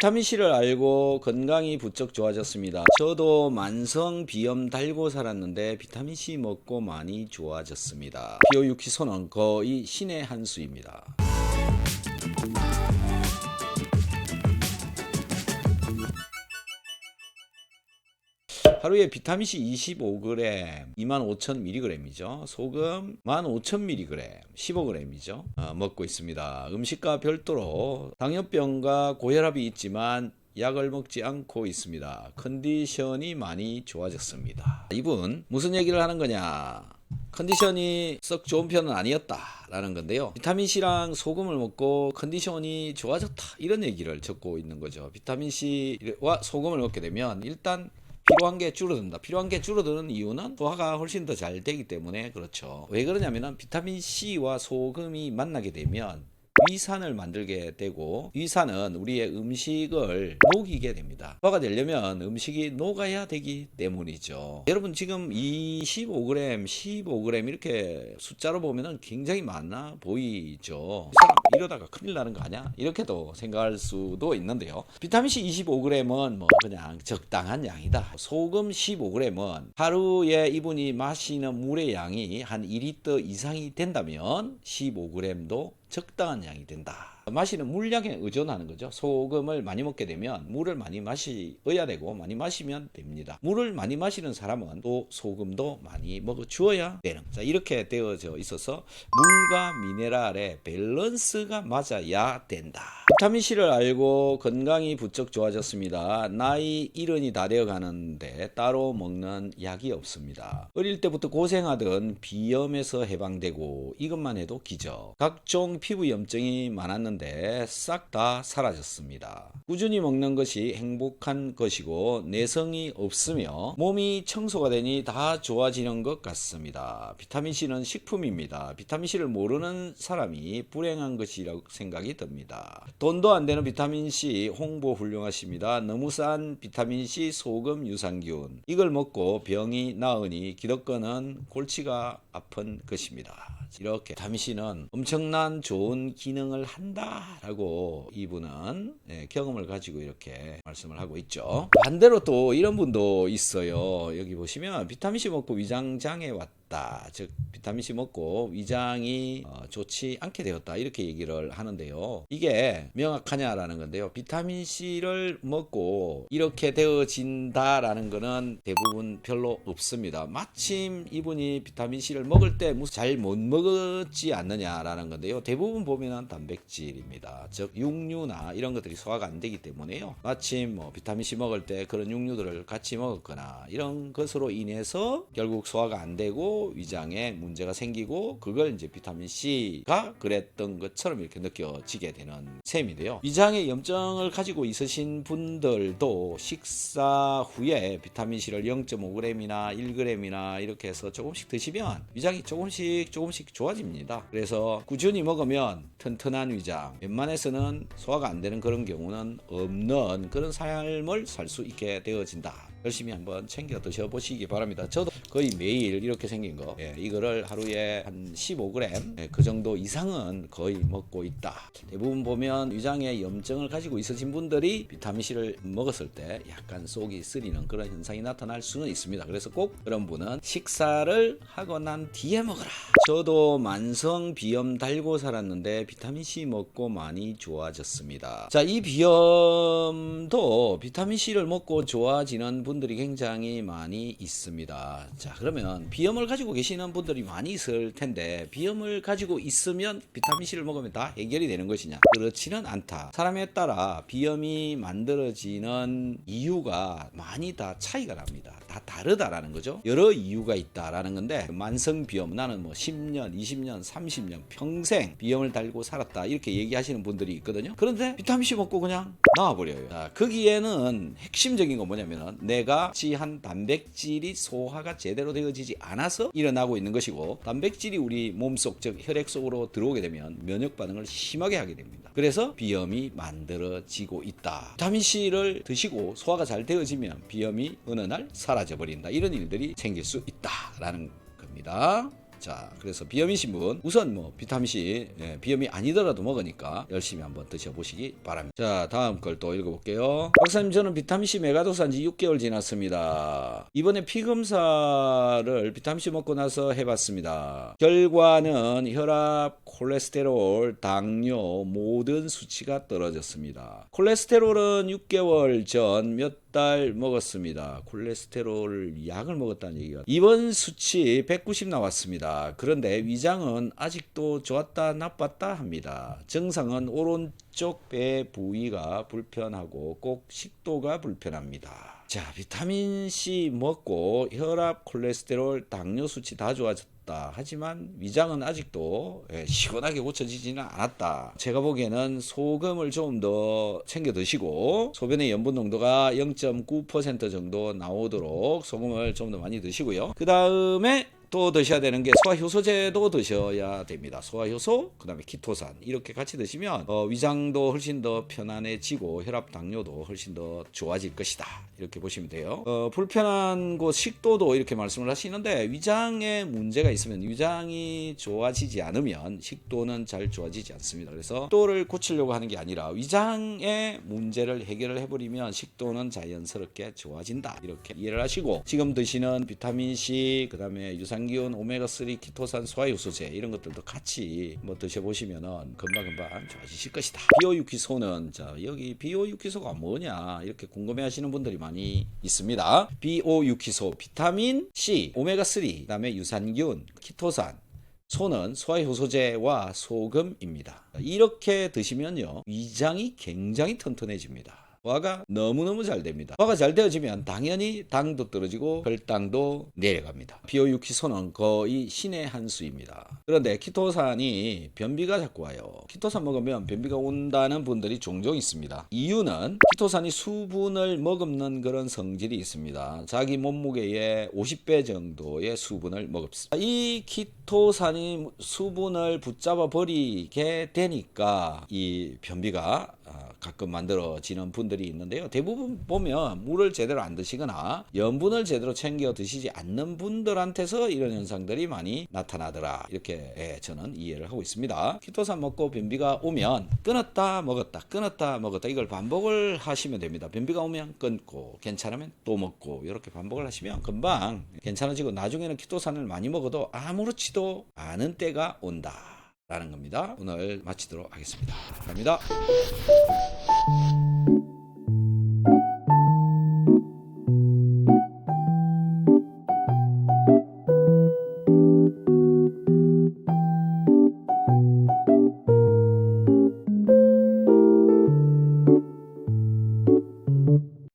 비타민C를 알고 건강이 부쩍 좋아졌습니다. 저도 만성 비염 달고 살았는데 비타민C 먹고 많이 좋아졌습니다. 비오유키소는 거의 신의 한 수입니다. 하루에 비타민C 25g, 25,000mg이죠. 소금 15,000mg, 15g이죠. 어, 먹고 있습니다. 음식과 별도로 당뇨병과 고혈압이 있지만 약을 먹지 않고 있습니다. 컨디션이 많이 좋아졌습니다. 이분 무슨 얘기를 하는 거냐? 컨디션이 썩 좋은 편은 아니었다라는 건데요. 비타민 C랑 소금을 먹고 컨디션이 좋아졌다 이런 얘기를 적고 있는 거죠. 비타민 C와 소금을 먹게 되면 일단 필요한 게 줄어든다. 필요한 게 줄어드는 이유는 소화가 훨씬 더 잘 되기 때문에 그렇죠. 왜 그러냐면은 비타민 C와 소금이 만나게 되면 위산을 만들게 되고 위산은 우리의 음식을 녹이게 됩니다. 소화가 되려면 음식이 녹아야 되기 때문이죠. 여러분 지금 25g, 15g 이렇게 숫자로 보면은 굉장히 많아 보이죠. 이러다가 큰일 나는 거 아니야? 이렇게도 생각할 수도 있는데요. 비타민C 25g은 뭐 그냥 적당한 양이다. 소금 15g은 하루에 이분이 마시는 물의 양이 한 2리터 이상이 된다면 15g도 적당한 양이 된다. 마시는 물량에 의존하는 거죠. 소금을 많이 먹게 되면 물을 많이 마셔야 되고 많이 마시면 됩니다. 물을 많이 마시는 사람은 또 소금도 많이 먹어 주어야 되는. 자, 이렇게 되어져 있어서 물과 미네랄의 밸런스가 맞아야 된다. 비타민 C를 알고 건강이 부쩍 좋아졌습니다. 나이 일흔이 다 되어 가는데 따로 먹는 약이 없습니다. 어릴 때부터 고생하던 비염에서 해방되고 이것만 해도 기적. 각종 피부 염증이 많았는데 싹 다 사라졌습니다. 꾸준히 먹는 것이 행복한 것이고 내성이 없으며 몸이 청소가 되니 다 좋아지는 것 같습니다. 비타민 C는 식품입니다. 비타민 C를 모르는 사람이 불행한 것이라고 생각이 듭니다. 돈도 안 되는 비타민 C 홍보 훌륭하십니다. 너무 싼 비타민 C 소금 유산균 이걸 먹고 병이 나으니 기독거는 골치가 아픈 것입니다. 이렇게 비타민 C는 엄청난 좋은 기능을 한다라고 이분은 예, 경험을 가지고 이렇게 말씀을 하고 있죠. 반대로 또 이런 분도 있어요. 여기 보시면 비타민 C 먹고 위장 장애 왔다. 즉 비타민 C 먹고 위장이 어, 좋지 않게 되었다 이렇게 얘기를 하는데요. 이게 명확하냐라는 건데요. 비타민 C를 먹고 이렇게 되어진다라는 거는 대부분 별로 없습니다. 마침 이분이 비타민 C를 먹을 때 잘 못 먹었지 않느냐라는 건데요. 대부분 보면은 단백질입니다. 즉 육류나 이런 것들이 소화가 안 되기 때문에요. 마침 뭐 비타민 C 먹을 때 그런 육류들을 같이 먹었거나 이런 것으로 인해서 결국 소화가 안 되고 위장에 문제가 생기고 그걸 이제 비타민 C가 그랬던 것처럼 이렇게 느껴지게 되는 셈인데요. 위장에 염증을 가지고 있으신 분들도 식사 후에 비타민 C를 0.5g이나 1g이나 이렇게 해서 조금씩 드시면 위장이 조금씩 조금씩 좋아집니다. 그래서 꾸준히 먹으면 튼튼한 위장, 웬만해서는 소화가 안 되는 그런 경우는 없는 그런 삶을 살 수 있게 되어진다. 열심히 한번 챙겨 드셔보시기 바랍니다. 저도 거의 매일 이렇게 생긴 거, 예, 이거를 하루에 한 15g, 예, 그 정도 이상은 거의 먹고 있다. 대부분 보면 위장에 염증을 가지고 있으신 분들이 비타민C를 먹었을 때 약간 속이 쓰리는 그런 현상이 나타날 수는 있습니다. 그래서 꼭 그런 분은 식사를 하고 난 뒤에 먹어라. 저도 만성 비염 달고 살았는데 비타민C 먹고 많이 좋아졌습니다. 자, 이 비염도 비타민C를 먹고 좋아지는 분들이 굉장히 많이 있습니다. 자, 그러면 비염을 가지고 계시는 분들이 많이 있을 텐데 비염을 가지고 있으면 비타민C를 먹으면 다 해결이 되는 것이냐? 그렇지는 않다. 사람에 따라 비염이 만들어지는 이유가 많이 다 차이가 납니다. 다 다르다라는 거죠. 여러 이유가 있다라는 건데 만성 비염 나는 뭐 10년, 20년, 30년 평생 비염을 달고 살았다 이렇게 얘기하시는 분들이 있거든요. 그런데 비타민 C 먹고 그냥 나와버려요. 자, 거기에는 핵심적인 건 뭐냐면은 내가 지한 단백질이 소화가 제대로 되어지지 않아서 일어나고 있는 것이고 단백질이 우리 몸속 즉 혈액 속으로 들어오게 되면 면역 반응을 심하게 하게 됩니다. 그래서 비염이 만들어지고 있다. 비타민 C를 드시고 소화가 잘 되어지면 비염이 어느 날 사라져 버린다. 이런 일들이 생길 수 있다라는 겁니다. 자, 그래서 비염이신 분 우선 뭐 비타민 C 예, 비염이 아니더라도 먹으니까 열심히 한번 드셔보시기 바랍니다. 자, 다음 걸 또 읽어볼게요. 박사님 저는 비타민 C 메가도스한 지 6개월 지났습니다. 이번에 피 검사를 비타민 C 먹고 나서 해봤습니다. 결과는 혈압, 콜레스테롤, 당뇨 모든 수치가 떨어졌습니다. 콜레스테롤은 6개월 전몇 달 먹었습니다. 콜레스테롤 약을 먹었다는 얘기가 이번 수치 190 나왔습니다. 그런데 위장은 아직도 좋았다 나빴다 합니다. 증상은 오른쪽 배 부위가 불편하고 꼭 식도가 불편합니다. 자, 비타민 C 먹고 혈압, 콜레스테롤, 당뇨 수치 다 좋아졌다. 하지만 위장은 아직도 예, 시원하게 고쳐지지는 않았다. 제가 보기에는 소금을 좀 더 챙겨 드시고 소변의 염분 농도가 0.9% 정도 나오도록 소금을 좀 더 많이 드시고요. 그 다음에 또 드셔야 되는 게 소화효소제도 드셔야 됩니다. 소화효소, 그다음에 키토산 이렇게 같이 드시면 어, 위장도 훨씬 더 편안해지고 혈압, 당뇨도 훨씬 더 좋아질 것이다. 이렇게 보시면 돼요. 어, 불편한 곳 식도도 이렇게 말씀을 하시는데 위장에 문제가 있으면 위장이 좋아지지 않으면 식도는 잘 좋아지지 않습니다. 그래서 식도를 고치려고 하는 게 아니라 위장의 문제를 해결을 해버리면 식도는 자연스럽게 좋아진다. 이렇게 이해를 하시고 지금 드시는 비타민 C, 그다음에 유산 균, 오메가 3, 키토산, 소화효소제 이런 것들도 같이 뭐 드셔보시면은 금방 금방 좋아지실 것이다. 비오유키소는 자 여기 비오유키소가 뭐냐 이렇게 궁금해하시는 분들이 많이 있습니다. 비오유키소, 비타민 C, 오메가 3, 그다음에 유산균, 키토산 소는 소화효소제와 소금입니다. 이렇게 드시면요 위장이 굉장히 튼튼해집니다. 소화가 너무너무 잘 됩니다. 소화가 잘 되어지면 당연히 당도 떨어지고 혈당도 내려갑니다. 비오유키소는 거의 신의 한 수입니다. 그런데 키토산이 변비가 자꾸 와요. 키토산 먹으면 변비가 온다는 분들이 종종 있습니다. 이유는 키토산이 수분을 머금는 그런 성질이 있습니다. 자기 몸무게의 50배 정도의 수분을 머금습니다. 이 키토산이 수분을 붙잡아 버리게 되니까 이 변비가 아, 가끔 만들어지는 분들이 있는데요. 대부분 보면 물을 제대로 안 드시거나 염분을 제대로 챙겨 드시지 않는 분들한테서 이런 현상들이 많이 나타나더라. 이렇게 예, 저는 이해를 하고 있습니다. 키토산 먹고 변비가 오면 끊었다 먹었다 끊었다 먹었다 이걸 반복을 하시면 됩니다. 변비가 오면 끊고 괜찮으면 또 먹고 이렇게 반복을 하시면 금방 괜찮아지고 나중에는 키토산을 많이 먹어도 아무렇지도 않은 때가 온다. 라는 겁니다. 오늘 마치도록 하겠습니다. 감사합니다.